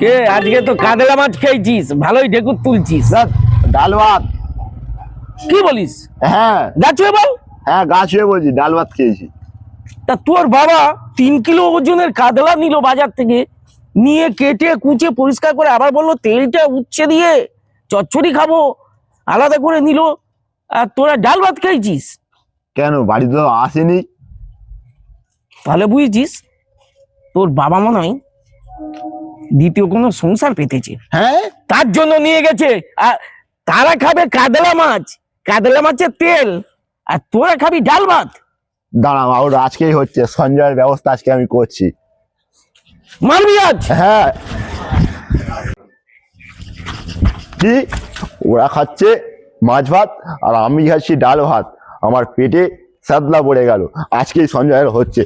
কে আজকে তো কাদলা মাছ খেয়েছিস ভালোই ঢেকুর তুলছিস। ডাল ভাত। কি বলিস? হ্যাঁ। গাছ বল। হ্যাঁ গাছ হয়ে বলছি ডাল ভাত খেয়েছি। তা তোর বাবা তিন কিলো ওজনের কাদলা নিল বাজার থেকে নিয়ে কেটে কুচে পরিষ্কার করে আবার বলল তেলটা উচ্ছে দিয়ে চচ্চড়ি খাব আলাদা করে নিল। আর তোরা ডাল ভাত খাইছিস কেন? বাড়িতে তো আসেনি। তাহলে বুঝেছিস তোর বাবা মনে হয় দ্বিতীয় কোনো সংসার পেতেছে। হ্যাঁ? তার জন্য নিয়ে গেছে। আর তারা খাবে কাদলা মাছ কাদলা মাছের তেল আর তোরা খাবি ডাল ভাত। দাঁড়াও ওর আজকেই হচ্ছে সঞ্জয়ের ব্যবস্থা আজকে আমি করছি। মারবি আজ? হ্যাঁ। কি? ওরা খাচ্ছে মাছ ভাত আর আমি খাচ্ছি ডাল ভাত। আমার পেটে সাদলা পড়ে গেল। আজকেই সঞ্জয়ের হচ্ছে।